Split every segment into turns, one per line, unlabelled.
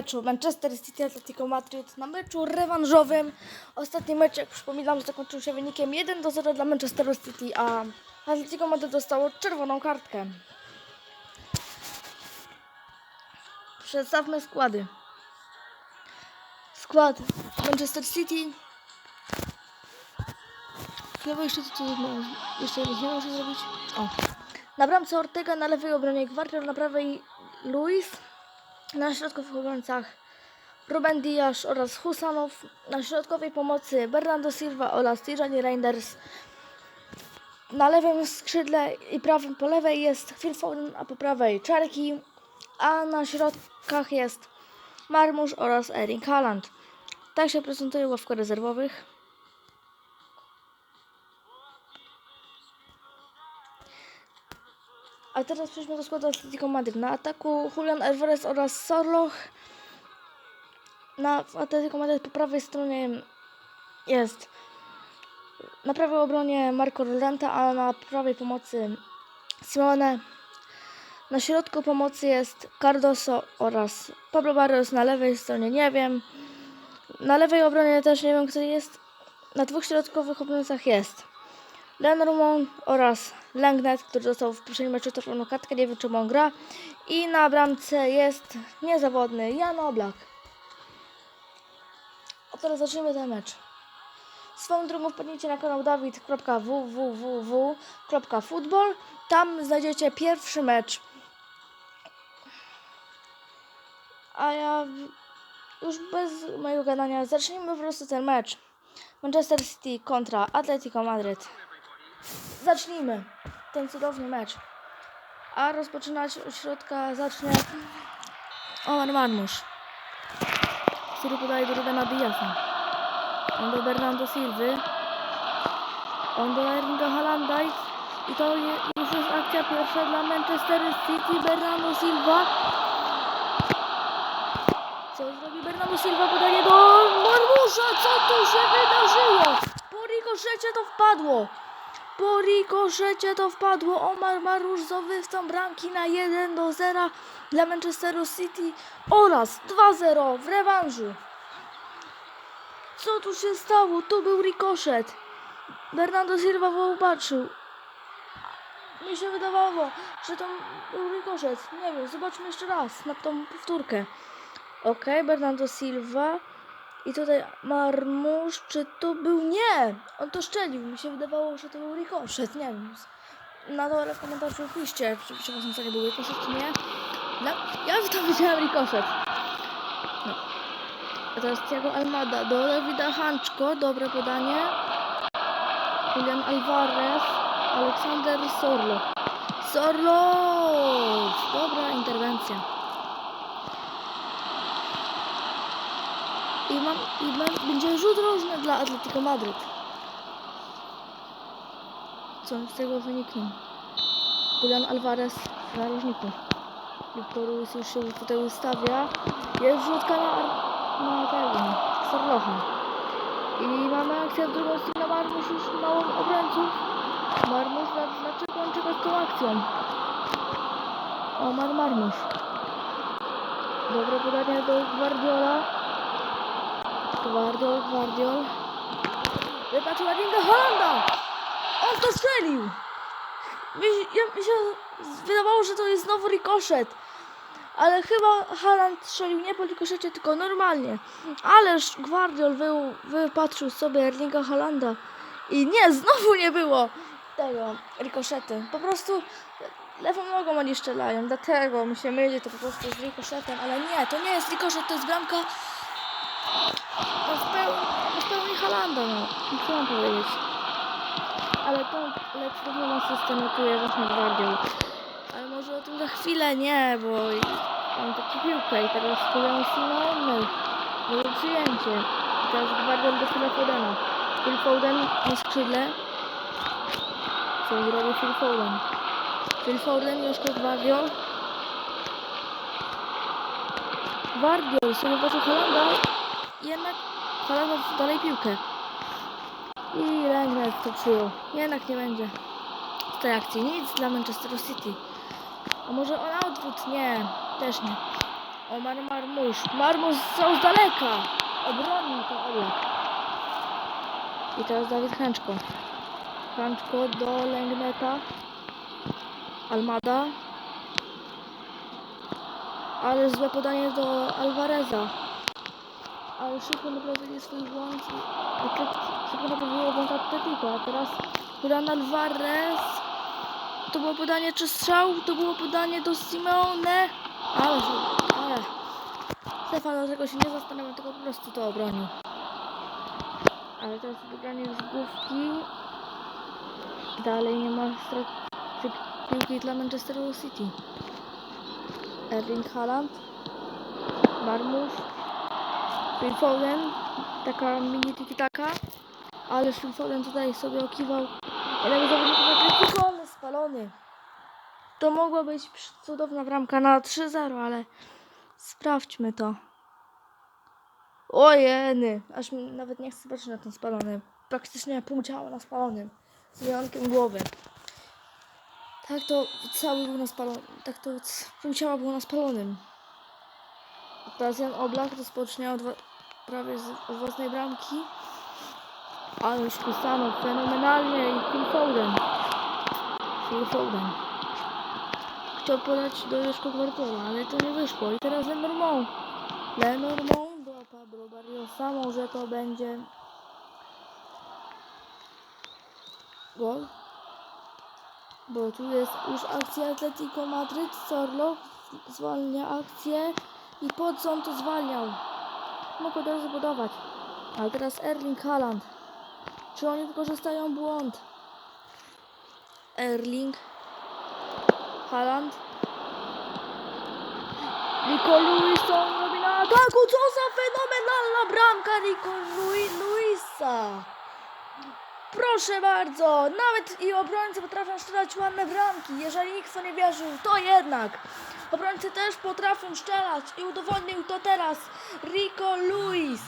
meczu Manchester City Atletico Madryt na meczu rewanżowym. Ostatni mecz, jak przypominam, zakończył się wynikiem 1 do 0 dla Manchesteru City, a Atletico Madryt dostało czerwoną kartkę. Przedstawmy składy. Skład Manchester City. Chwilę, jeszcze to, co jeszcze nie muszę zrobić. O. Na bramce Ortega, na lewej obronie Gwardiol, na prawej Luis. Na środkowych obrońcach Ruben Dias oraz Husanow. Na środkowej pomocy Bernardo Silva oraz Tijani Reinders. Na lewym skrzydle i prawym po lewej jest Phil a po prawej Czarki. A na środkach jest Marmusz oraz Erin Haaland. Tak się prezentuje ławka rezerwowych. A teraz przejdźmy do składu Atletico Madryt. Na ataku Julian Alvarez oraz Sorloch. Na Atletico Madryt po prawej stronie jest na prawej obronie Marco Llorente, a na prawej pomocy Simone. Na środku pomocy jest Cardoso oraz Pablo Barros. Na lewej stronie nie wiem. Na lewej obronie też nie wiem kto jest. Na dwóch środkowych obrońcach jest Lenormand oraz Langnet, który dostał w poprzednim meczu czerwoną kartkę, nie wiem czemu on gra. I na bramce jest niezawodny Jan Oblak. A teraz zacznijmy ten mecz. Swoją drogą wpadnijcie na kanał dawid.www.futbol. Tam znajdziecie pierwszy mecz. A ja już bez mojego gadania zacznijmy po prostu ten mecz. Manchester City kontra Atletico Madryt. Zacznijmy ten cudowny mecz. A rozpoczynać od środka zacznie Omar Marmusz, który podaje do Rubena Diaza. On do Bernardo Silwy. On do Erlinga Haalanda i, to już jest akcja pierwsza dla Manchester City. Bernardo Silva. Co zrobi Bernardo Silva? Podaje do Marmusza. Co tu się wydarzyło? Po rikoszecie to wpadło. Po rikoszecie to wpadło. Omar Marusz zdobywcą bramki na 1 do 0 dla Manchesteru City oraz 2-0 w rewanżu. Co tu się stało? To był rikoszet. Bernardo Silva popatrzył. Mi się wydawało, że to był rikoszet. Nie wiem, zobaczmy jeszcze raz na tą powtórkę. Okej, Bernardo Silva. I tutaj Marmusz, czy to był... Nie! On to szczelił. Mi się wydawało, że to był rikoszet. Nie wiem. Na dole w komentarzu piszcie, czy przepraszam, co nie był rikoszet, czy nie. No, ja tam widziałem rikoszet. No. A teraz Thiago Almada do Dawida Hanczko. Dobre podanie. Julian Alvarez. Aleksander Sorlo. Sorlo! Dobra interwencja. I, mam, i mam, będzie rzut rożny dla Atletico Madryt. Co z tego wyniknie? Julian Alvarez w narożniku. Wiktor Ruiz już się tutaj ustawia. Jest rzutka na, na tego, Sorlocha. I mamy akcję w drugą stronę. Marmusz już mało obrońców. Marmusz na- znaczy kończy z tą akcją. Omar Marmusz. Dobre podanie do Guardiola. Guardiol, Guardiol. Wypatrzył Erlinga Holanda! On to strzelił! Mi, ja, mi się wydawało, że to jest znowu rikoszet. Ale chyba Haaland strzelił nie po rikoszecie, tylko normalnie. Ależ Guardiol wy, wypatrzył sobie Erlinga Halanda. I nie, znowu nie było tego rikoszety. Po prostu lewą nogą oni strzelają, dlatego mi się myli to po prostu z rikoszetem. Ale nie, to nie jest rikoszet, to jest bramka Halanda, no. Co mam powiedzieć? Ale to lepszą asystę notuje właśnie Guardiol. Ale może o tym za chwilę, nie, bo mam taki piłkę i teraz się na innej. Było przyjęcie. I teraz Guardiol do Phila Fodena. Phil Foden na skrzydle. Co zrobi Phil Foden? Phil Foden, Joszko Guardiol. Guardiol sobie zobaczył Halanda. Jednak Halanda dalej piłkę. I Rangnick to przyjął. Jednak nie będzie w tej akcji nic dla Manchesteru City. A może on odwrót? Nie, też nie. Omar Marmusz. Marmusz strzał z daleka. Obronił to Olek. I teraz Dawid Chęczko. Chęczko do Lęgneta. Almada. Ale złe podanie do Alvareza. Ale szybko naprawili swój błąd. i Szybko naprawiło błąd Atletico. A teraz Julian Alvarez. To było podanie czy strzał? To było podanie do Simeone. Ale, ale. Stefano tego się nie zastanawiał, tylko po prostu to obronił. Ale teraz wygranie z główki. Dalej nie ma straty piłki dla Manchesteru City. Erling Haaland. Marmusz. Foden. Taka mini tiki-taka. Ale Foden tutaj sobie okiwał. Jednego zawodnika Atletico, ale spalony. To mogła być cudowna bramka na 3-0, ale sprawdźmy to. Ojeny, aż nawet nie chcę patrzeć na ten spalony. Praktycznie pół ciała na spalonym. Z wyjątkiem głowy. Tak to cały był na spalonym. Tak to pół ciała było na spalonym. Jan Oblak rozpocznie od prawie z własnej bramki. Ale już Cristiano fenomenalnie i Phil Foden. Phil Foden. Chciał podać do Joszko Gwartola, ale to nie wyszło. I teraz Lenormand. Lenormand do Pablo Barriosa. Może to będzie gol. Bo tu jest już akcja Atletico Madryt. Sorlo zwalnia akcję i Podzon to zwalniał. Mógł od razu budować. Ale teraz Erling Haaland. Czy oni wykorzystają błąd? Erling Haaland. Rico Luis to on robi na ataku. Co za fenomenalna bramka Rico Lu- Luisa. Proszę bardzo, nawet i obrońcy potrafią strzelać ładne bramki. Jeżeli nikt w to nie wierzył, to jednak. Obrońcy też potrafią strzelać i udowodnił to teraz Rico Luis.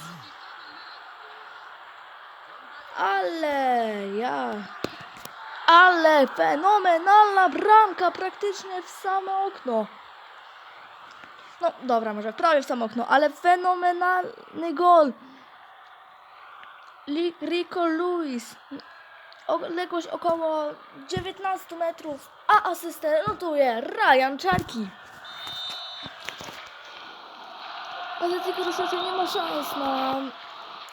Ale ja. Ale fenomenalna bramka praktycznie w samo okno. No dobra, może prawie w samo okno, ale fenomenalny gol. Rico Luis. Odległość około 19 metrów, a asystę notuje Ryan Czarki. Atletico Rosario nie ma szans na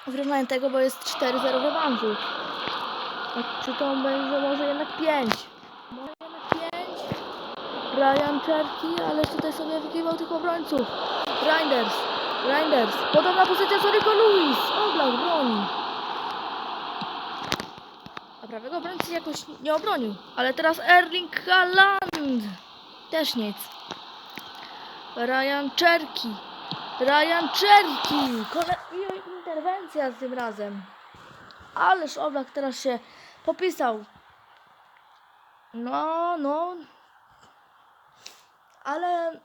wyrównanie tego, bo jest 4-0 w rewanżu. Czy to będzie może jednak 5? Może jednak 5? Ryan Czerki, ale tutaj sobie wykiwał tych obrońców. Reinders, Reinders, podobna pozycja co Rico Luis. Oblak broni. Prawego obrońcy jakoś nie obronił. Ale teraz Erling Haaland. Też nic. Ryan Czerki. Ryan Czerki. Kole... interwencja tym razem. Ależ Oblak teraz się popisał. No, no. Ale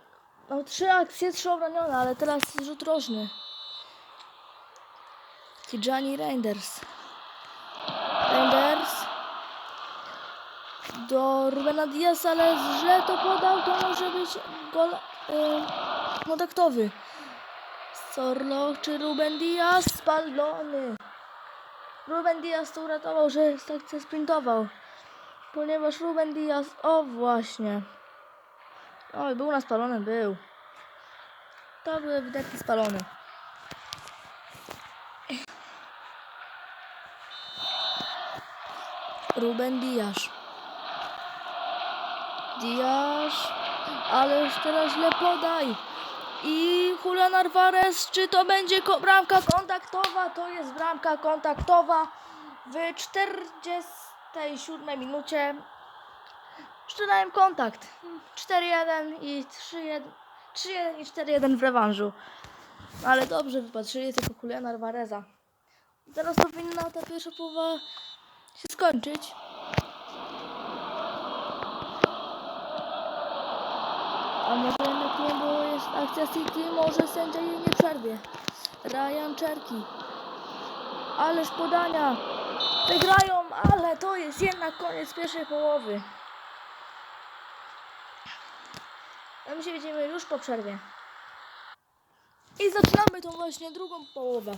no, trzy akcje, trzy obronione, ale teraz rzut rożny. Reinders. Reinders. Do Rubena Diaz, ale źle to podał, to może być gol y, kontaktowy. Czy Ruben Diaz? Spalony. Ruben Diaz to uratował, że akcję sprintował. Ponieważ Ruben Diaz, o właśnie. Oj, był na spalony, był. To był ewidentnie spalony. Ruben Diaz. Diaz. Ależ teraz źle podaj. I Julian Alvarez, czy to będzie bramka kontaktowa? To jest bramka kontaktowa w 47 minucie. Szczerałem kontakt. 4-1 i 3-1 3-1 i 4-1 w rewanżu. Ale dobrze wypatrzyli tylko Juliana Alvareza. Teraz powinna ta pierwsza połowa się skończyć. A może jednak nie, bo jest akcja City, może sędzia jej nie przerwie. Ryan Czerki. Ależ podania. Wygrają, ale to jest jednak koniec pierwszej połowy. A my się widzimy już po przerwie. I zaczynamy tą właśnie drugą połowę.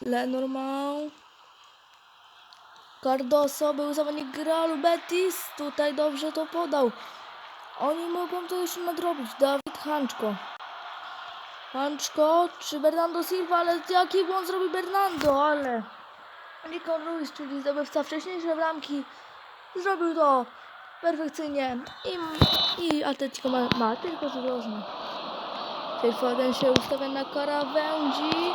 Lenormand. Cardoso był zawodnik Realu Betis. Tutaj dobrze to podał. Oni mogą to jeszcze nadrobić. Dawid Hanczko. Hanczko czy Bernardo Silva, ale jaki błąd zrobił Bernardo, ale Nico Ruiz, czyli zdobywca wcześniejszej bramki, zrobił to perfekcyjnie i, i Atletico ma, ma tylko. Phil Foden się ustawia na krawędzi.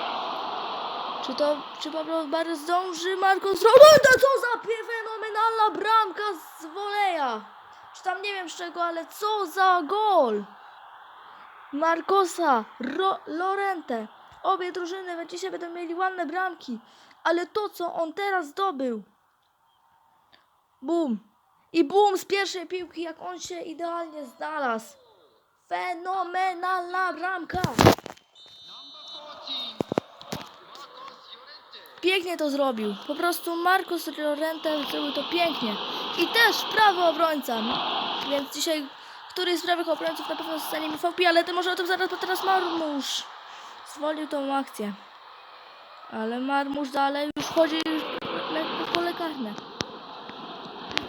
Czy to, czy Pablo Barry zdąży? Marcos Roberta, co za fenomenalna bramka z woleja. Czy tam nie wiem z czego, ale co za gol. Marcosa, Ro- Lorente. Obie drużyny dzisiaj będą mieli ładne bramki. Ale to, co on teraz zdobył. Bum. I bum z pierwszej piłki, jak on się idealnie znalazł. Fenomenalna bramka. Pięknie to zrobił. Po prostu Marcos Llorente zrobił to pięknie. I też prawy obrońca. Więc dzisiaj któryś z prawych obrońców na pewno zostanie mi ale to może o tym zaraz, bo teraz Marmusz zwolił tą akcję. Ale Marmusz dalej już chodzi lekko w pole.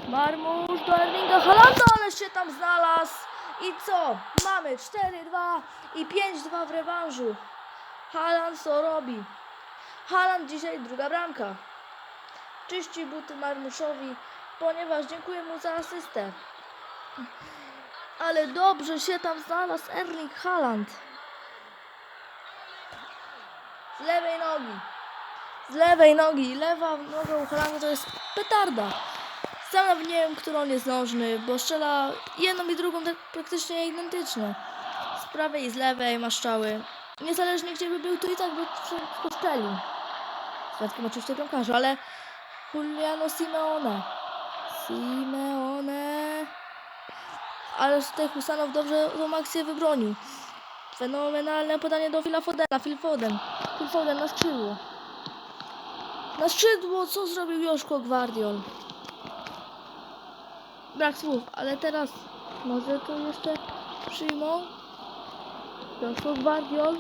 Marmusz do Erlinga Halanda, ale się tam znalazł. I co? Mamy 4-2 i 5-2 w rewanżu. Haland co robi? Haland dzisiaj druga bramka. Czyści buty Marmuszowi, ponieważ dziękuję mu za asystę. Ale dobrze się tam znalazł Erling Haaland. Z lewej nogi. Z lewej nogi. Lewa noga u to jest petarda. Sam nie wiem, który on jest nożny, bo strzela jedną i drugą tak praktycznie identyczne. Z prawej i z lewej ma strzały. Niezależnie gdzie by był, to i tak by wszystko strzelił. Z wyjątkiem oczywiście bramkarza, ale Juliano Simeone. Simeone. Ale tutaj Husanow dobrze tą akcję wybronił. Fenomenalne podanie do Phila Fodena. Phil Foden. Phil Foden na skrzydło. Na skrzydło, co zrobił Joszko Gwardiol? Brak słów, ale teraz może to jeszcze przyjmą. Joszko Gwardiol.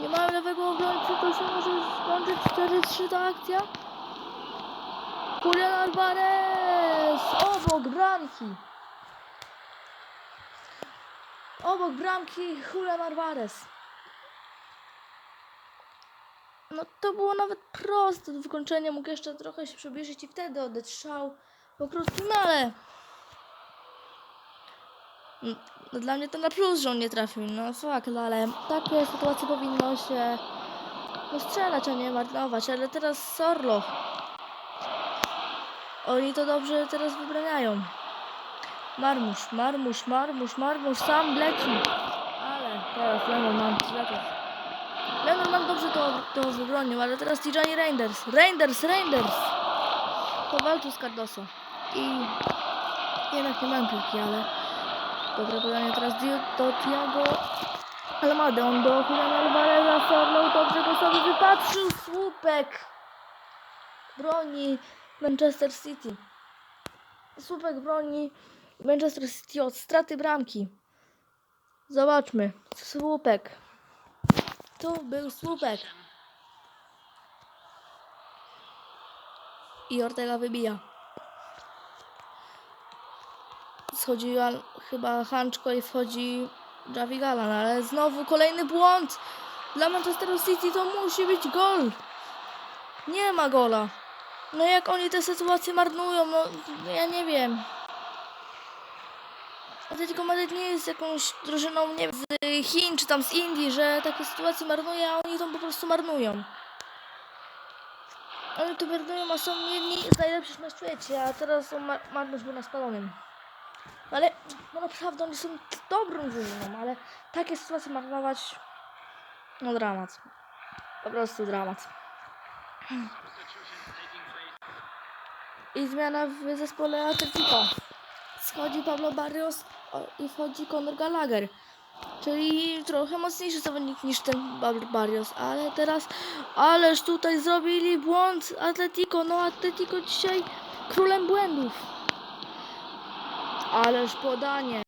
Nie mamy lewego obrońcy, to się może skończyć 4-3 ta akcja. Julian Alvarez obok bramki. Obok bramki Julian Alvarez. No to było nawet proste do wykończenia. Mógł jeszcze trochę się przybliżyć i wtedy oddać strzał. Po krótkim, no ale... No dla mnie to na plus, że on nie trafił. No fakt, no ale takie sytuacje powinno się no, strzelać, a nie marnować. Ale teraz Sorlo. Oni to dobrze teraz wybraniają. Marmusz, marmusz, marmusz, marmusz, sam leci. Ale teraz Lenormand zleciał. Lenormand dobrze to, to wybronił, ale teraz Tijani Reinders. Reinders, Reinders! Powalczył z Cardoso. I jednak nie mam piłki, ale dobre podanie teraz do Tiago Almada. On do Juliana Alvareza Sorlow dobrze go sobie wypatrzył. Słupek broni Manchester City. Słupek broni Manchester City od straty bramki. Zobaczmy. Słupek. Tu był słupek. I Ortega wybija. Schodzi chyba Hanczko i wchodzi Javi Galan, ale znowu kolejny błąd. Dla Manchesteru City to musi być gol. Nie ma gola. No jak oni te sytuacje marnują, no ja nie wiem. Atletico Madryt nie jest jakąś drużyną, nie wiem, z Chin czy tam z Indii, że takie sytuacje marnuje, a oni to po prostu marnują. Oni to marnują, a są jedni z najlepszych na świecie, a teraz są mar marność na spalonym. Ale, no naprawdę oni są dobrą drużyną, ale takie sytuacje marnować, no dramat. Po prostu dramat. I zmiana w zespole Atletico. Schodzi Pablo Barrios i wchodzi Conor Gallagher. Czyli trochę mocniejszy zawodnik niż ten Pablo Barrios. Ale teraz, ależ tutaj zrobili błąd Atletico. No Atletico dzisiaj królem błędów. Ależ podanie.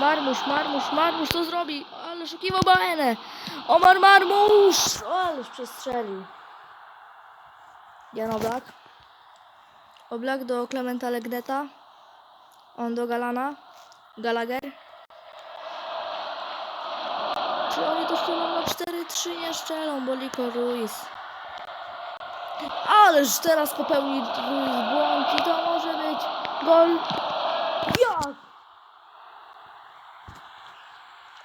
Marmusz, Marmusz, Marmusz to zrobi, ale szukiwał Baenę. Omar Marmusz, ależ przestrzelił. Jan Oblak. Oblak do Klementa Legneta. On do Galana. Gallagher. Czy oni to strzelą na 4-3? Nie strzelą, bo Lico Ruiz. Ależ teraz popełni Ruiz błąd i to może być gol. Jak?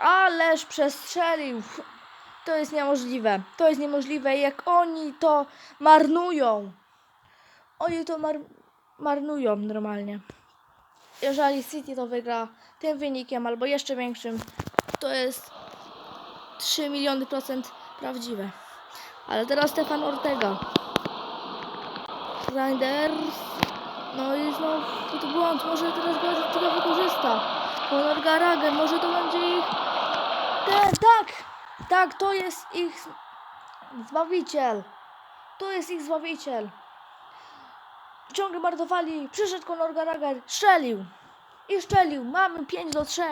Ależ przestrzelił. To jest niemożliwe. To jest niemożliwe, jak oni to marnują. Oni to mar marnują normalnie. Jeżeli City to wygra tym wynikiem albo jeszcze większym, to jest 3 miliony procent prawdziwe. Ale teraz Stefan Ortega. Reinders. No i znowu to błąd. Może teraz tego wykorzysta. Conor Gallagher. Może to będzie ich... Ten, tak! Tak, to jest ich zbawiciel. To jest ich zbawiciel. Ciągle marnowali. Przyszedł Conor Gallagher. Strzelił. I strzelił. Mamy 5 do 3.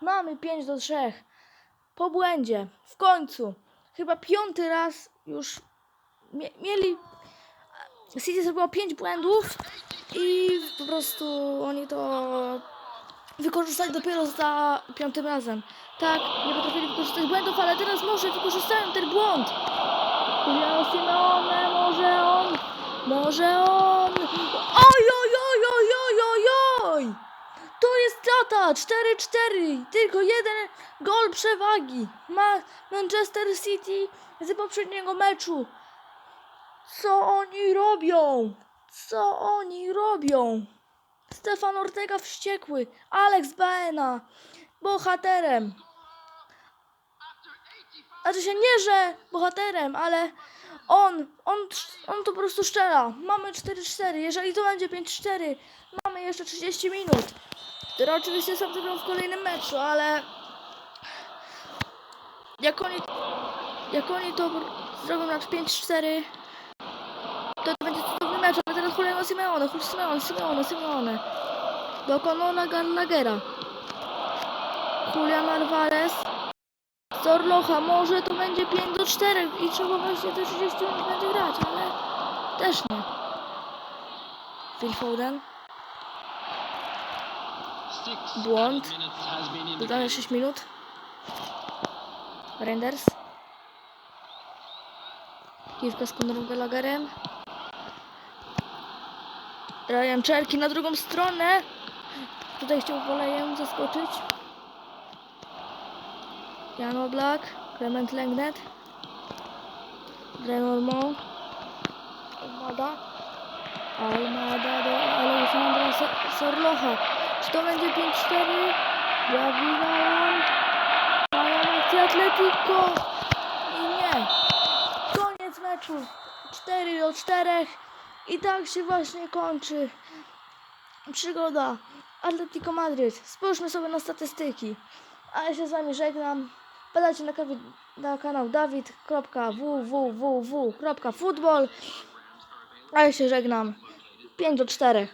Mamy 5 do 3. Po błędzie. W końcu. Chyba piąty raz już mie mieli. City zrobiło 5 błędów i po prostu oni to wykorzystali dopiero za piątym razem. Tak, nie potrafili wykorzystać błędów, ale teraz może wykorzystają ten błąd. Juliano Simeone, może on, może on. Oj, oj, oj, oj, oj, oj, oj. To jest strata 4-4, tylko jeden gol przewagi ma Manchester City z poprzedniego meczu. Co oni robią? Co oni robią? Stefan Ortega wściekły, Alex Baena bohaterem. Znaczy się nie, że bohaterem, ale on, on, on to po prostu szczela. Mamy 4-4. Jeżeli to będzie 5-4, mamy jeszcze 30 minut. Które oczywiście są tylko w kolejnym meczu, ale jak oni, jak oni to zrobią na 5-4, to to będzie cudowny teraz Juliano Simeone, Simeone, Simeone, Simeone. Do Conora. Julian Alvarez. Zorlocha, może to będzie 5 do 4 i trzeba właśnie te 30 minut będzie grać, ale też nie. Phil Foden. Błąd. Dodane 6 minut. Renders. Kiwka z Conorem Gallagherem. Ryan Czerki na drugą stronę. Tutaj chciał wolejem zaskoczyć. Jan Oblak. Clement Lengnet. Renormont. Almada. Almada do Aleksandra Sa- Sorlocha. Czy to będzie 5-4? Javi Galan. Mają akcję Atletico. I nie. Koniec meczu. 4 do 4. I tak się właśnie kończy przygoda Atletico Madryt. Spójrzmy sobie na statystyki. A ja się z wami żegnam. Badajcie na, na kanał dawid.www.futbol. A ja się żegnam. 5 do 4.